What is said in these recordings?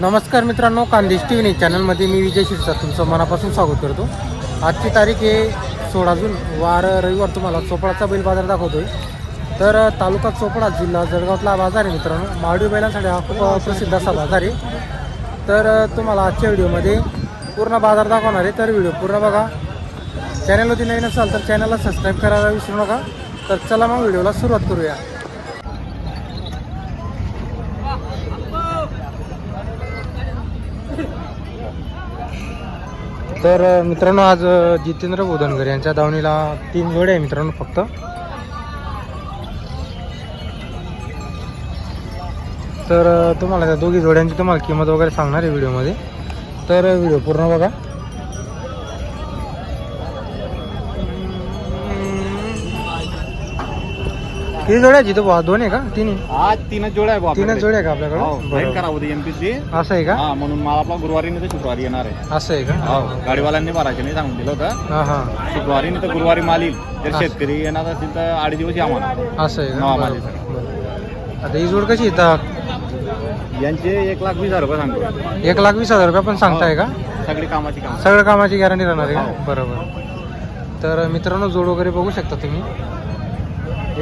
नमस्कार मित्रांनो कांदेश T V चॅनलमध्ये मी विजय शिरसा तुमचं मनापासून स्वागत करतो. आजची तारीख आहे सोळा जून. वार रविवार तुम्हाला चोपडाचा बैल बाजार दाखवतोय. तर तालुका चोपडा जिल्हा जळगावतला बाजार आहे मित्रांनो. मावडी बैलांसाठी हा खूप प्रसिद्ध असा बाजार आहे. तर तुम्हाला आजच्या व्हिडिओमध्ये पूर्ण बाजार दाखवणार आहे. तर व्हिडिओ पूर्ण बघा. चॅनलवरती नवीन असाल तर चॅनलला सबस्क्राईब करायला विसरू नका. तर चला मग व्हिडिओला सुरुवात करूया. तर मित्रांनो आज जितेंद्र बोधनकर यांच्या धावणीला तीन जोडे आहे मित्रांनो फक्त. तर तुम्हाला त्या दोघी जोड्यांची तुम्हाला किंमत वगैरे सांगणार आहे व्हिडिओमध्ये. तर व्हिडिओ पूर्ण बघा. किती जोड्या जिथं बुवा? दोन आहे का? तीन आज तीनच जोड्या आहे बुवा तीनच आपल्याकडे. जोड्या आहे का आपल्याकडे? हो बाहेर बरोबर. करा उद्या एमपीसी असं आहे का? हा म्हणून मला आपला गुरुवारी नाही तर शुक्रवारी येणार आहे. असं आहे का? हो गाडीवाल्यांनी भरायचे नाही सांगून दिलं होतं. हां हां. शुक्रवारी नाही तर गुरुवारी माल येईल. जर हा. शेतकरी येणार असेल तर अडीच दिवस या म्हणा असं आहे का? नाव. आता ही जोड कशी येतात? यांचे एक लाख वीस हजार रुपये सांगतो. एक लाख वीस हजार रुपये पण सांगताय का? सगळी कामाची काम. सगळ्या कामाची गॅरंटी राहणार आहे का? हो. बरोबर. तर मित्रांनो जोड वगैरे बघू शकता तुम्ही.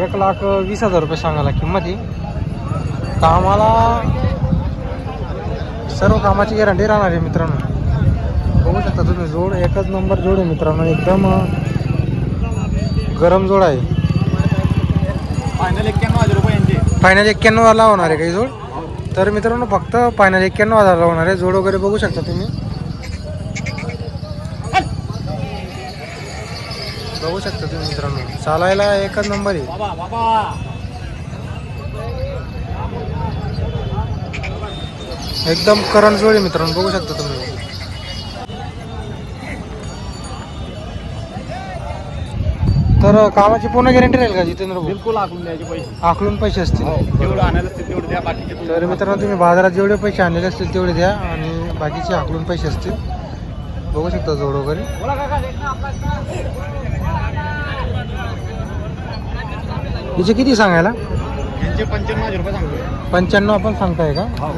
एक लाख वीस हजार रुपये सांगायला किंमत ही कामाला सर्व कामाची गॅरंटी राहणार आहे मित्रांनो. बघू शकता तुम्ही जोड एकच नंबर जोड आहे मित्रांनो एकदम गरम जोड आहे. फायनल एक्क्याण्णव हजार रुपये फायनल एक्क्याण्णवला होणार आहे काही जोड? तर मित्रांनो फक्त फायनल एक्क्याण्णव हजारला होणार आहे. जोड वगैरे बघू शकता तुम्ही बघू शकता तुम्ही मित्रांनो चालायला एकच नंबर आहे. बाबा बाबा. एकदम करंट जोड मित्रांनो बघू शकता तुम्ही. तर कामाची पूर्ण गॅरंटी राहील का जितेंद्र भाऊ? बिलकुल आखून द्यायचे पैसे. आखलून पैसे असतील. हो जेवढं आणायला असतील तेवढे द्या बाकीचे तुम्ही- तर मित्रांनो तुम्ही बाजारात जेवढे पैसे आणलेले असतील तेवढे द्या आणि बाकीचे हाकलून पैसे असतील. बघू शकता जोड वगैरे. हिचे किती सांगायला? यांचे पंच्याण्णव हजार रुपये सांगतोय. पंच्याण्णव आपण सांगताय का? हो.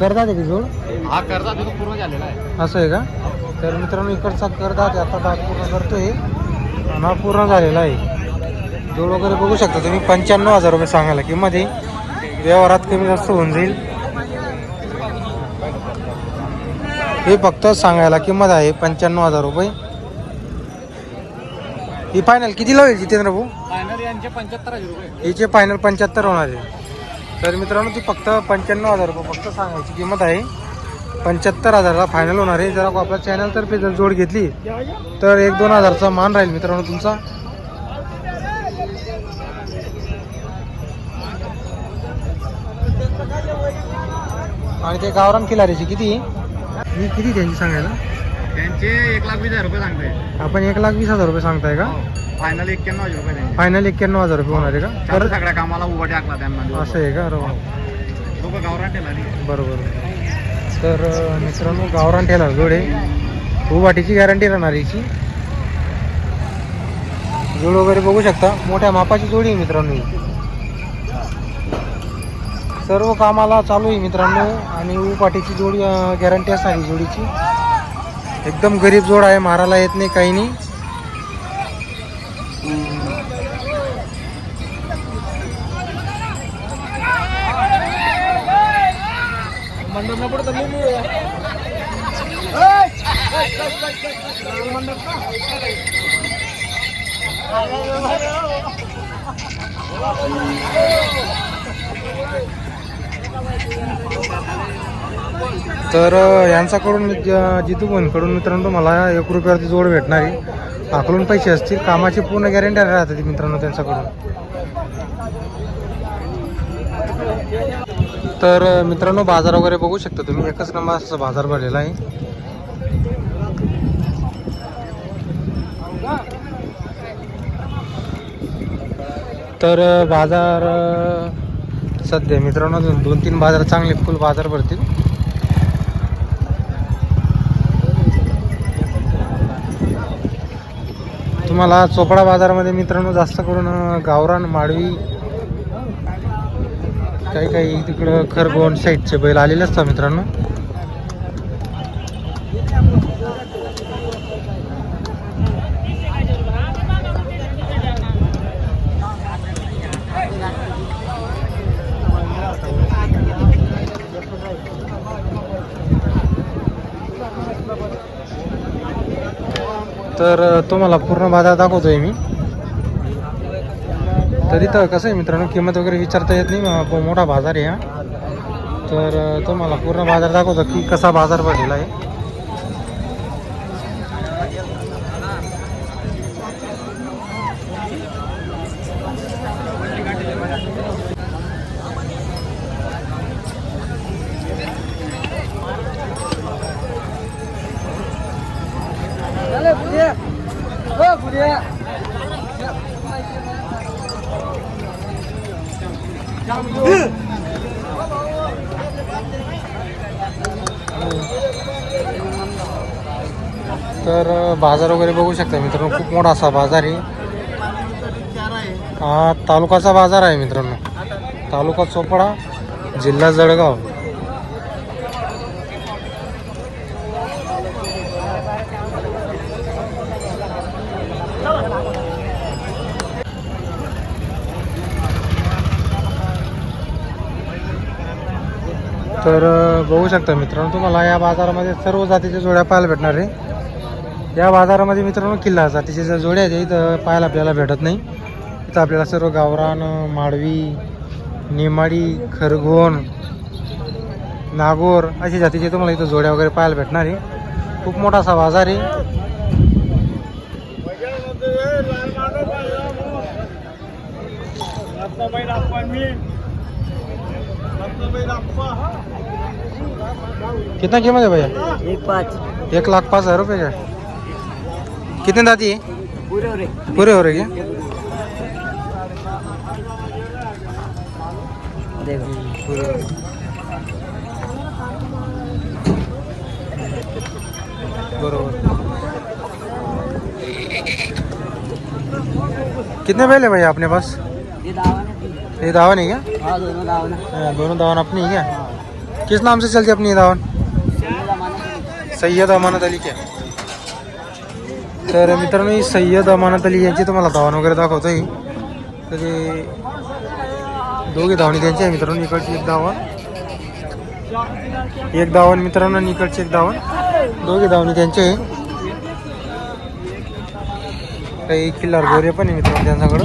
करतात आहे की जोड? हा कर्जा तुझं पूर्ण झालेला आहे. असं आहे का? तर मित्रांनो इकडचा करतात आता दात पूर्ण करतोय. आणि हा पूर्ण झालेला आहे. जोड वगैरे बघू शकता तुम्ही. पंच्याण्णव हजार रुपये सांगायला किंमत आहे. व्यवहारात कमी जास्त होऊन जाईल. हे फक्त सांगायला किंमत आहे पंच्याण्णव हजार रुपये. ही फायनल कितीला होईल जितेंद्र भाऊ फायनल यांचे पंच्याहत्तर हजार रुपये. हिचे फायनल पंच्याहत्तर होणार आहे. तर मित्रांनो ती फक्त पंच्याण्णव हजार रुपये फक्त सांगायची किंमत आहे. पंच्याहत्तर हजारला फायनल होणार आहे. जर आपल्या चॅनलतर्फे जर जोड घेतली तर एक दोन हजारचा मान राहील मित्रांनो तुमचा. आणि ते गावरान खिलारीची किती? मी किती त्यांची सांगायला? एक लाख वीस हजार रुपये सांगतोय. आपण एक लाख वीस हजार रुपये सांगताय का? फायनल एक्क्याण्णव हजार रुपये त्यांचे. फायनल एक्क्याण्णव हजार रुपये होणार आहे का? चार तर सगळ्या कामाला उभा टाकला त्यांना असं आहे का? अरे वा. लोक गावरान ठेला नाही बरोबर. तर अं, मित्रांनो गावरान ठेला जोडे. वाटीची गॅरंटी राहणार याची. जोड वगैरे बघू शकता. मोठ्या मापाची जोडी आहे मित्रांनो ही. सर्व कामाला चालू आहे मित्रांनो. आणि उपाटीची जोडी गॅरंटी असणार ही जोडीची. एकदम गरीब जोड आहे मारायला येत नाही काही नाही. तर यांच्याकडून जितू कडून मित्रांनो मला एक रुपयावरती जोड भेटणार आहे. आकलून पैसे असतील कामाची पूर्ण गॅरंटी राहते ती मित्रांनो त्यांच्याकडून. तर मित्रांनो बाजार वगैरे बघू शकता तुम्ही. एकच नंबर असा बाजार भरलेला आहे. तर बाजार सध्या मित्रांनो दोन तीन बाजार चांगले फुल बाजार भरतील. तुम्हाला चोपडा बाजारामध्ये मित्रांनो जास्त करून गावरान माडवी काही काही तिकडं खरगोन साईडचे बैल आलेले असतात मित्रांनो. तर तुम्हाला पूर्ण बाजार दाखवतोय मी. तर इथं कसं आहे मित्रांनो किंमत वगैरे विचारता येत नाही मोठा बाजार आहे हा. तर तुम्हाला पूर्ण बाजार दाखवतो की कसा बाजार भरलेला आहे. तर बाजार वगैरे बघू शकता मित्रांनो खूप मोठा असा बाजार आहे. हा तालुकाचा बाजार आहे मित्रांनो. तालुका चोपडा जिल्हा जळगाव. तर बघू शकता मित्रांनो तुम्हाला या बाजारामध्ये सर्व जातीच्या जोड्या पाहायला भेटणार आहे. या बाजारामध्ये मित्रांनो किल्ला जातीच्या ज्या जोड्या आहेत इथं पाहायला आपल्याला भेटत नाही. इथं आपल्याला सर्व गावरान माडवी नेमाडी खरगोण नागोर अशा जातीचे तुम्हाला इथं जोड्या वगैरे पाहायला भेटणार आहे. खूप मोठा असा बाजार आहे. कितना कीमत है भैया? एक पाच। एक लाख पाँच हज़ार रुपये का। कितने दाती है पुरे रे पूरे हो रहे क्या? देखो। बरोबर। कितने बैल है भैया अपने पास? ये दावन है क्या? हाँ दोनों दावा ना हाँ, दोनों दावन अपनी है क्या? किस नाम से चलती है अपनी जमाना सय्यद अमानत। अली क्या? तर मित्रांनो ही सय्यद अमानत अली यांची तुम्हाला धावण वगैरे दाखवतो ही तर ते दोघे धावणी त्यांची आहे मित्रांनो इकडची एक धावण एक धावण मित्रांनो इकडची एक धावण दोघे धावणी त्यांचे. आहे काही किल्लार गोरे पण आहे मित्रांनो त्यांच्याकडं.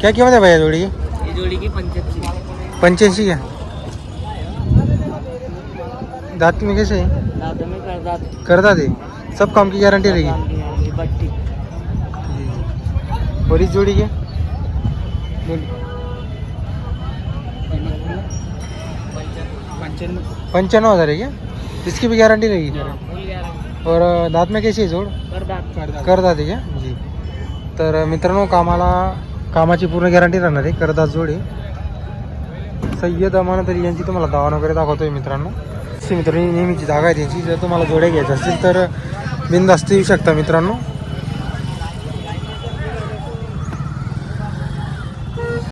क्या कीमत है भैया जोड़ी की? जोड़ी की पंचायत पंच्याऐंशी क्या दांत में कैसे? है में दे। सब काम की गारंटी रहेगी। और इस जोड़ी के? पंचानवे पंचानवे हज़ार है क्या? इसकी भी गारंटी रहेगी? और दांत में कैसी है जोड़? कर दाद कर दाद करतात आहे क्या? जी. तर मित्रांनो कामाला कामाची पूर्ण गॅरंटी राहणार आहे. करदात जोड आहे. सय्यद अमानत अली यांची तुम्हाला दावण वगैरे दाखवतोय मित्रांनो. अशी मित्रांनो ही नेहमीची जागा आहे त्यांची. जर तुम्हाला जोड्या घ्यायच्या असतील तर बिनधास्त येऊ शकता मित्रांनो.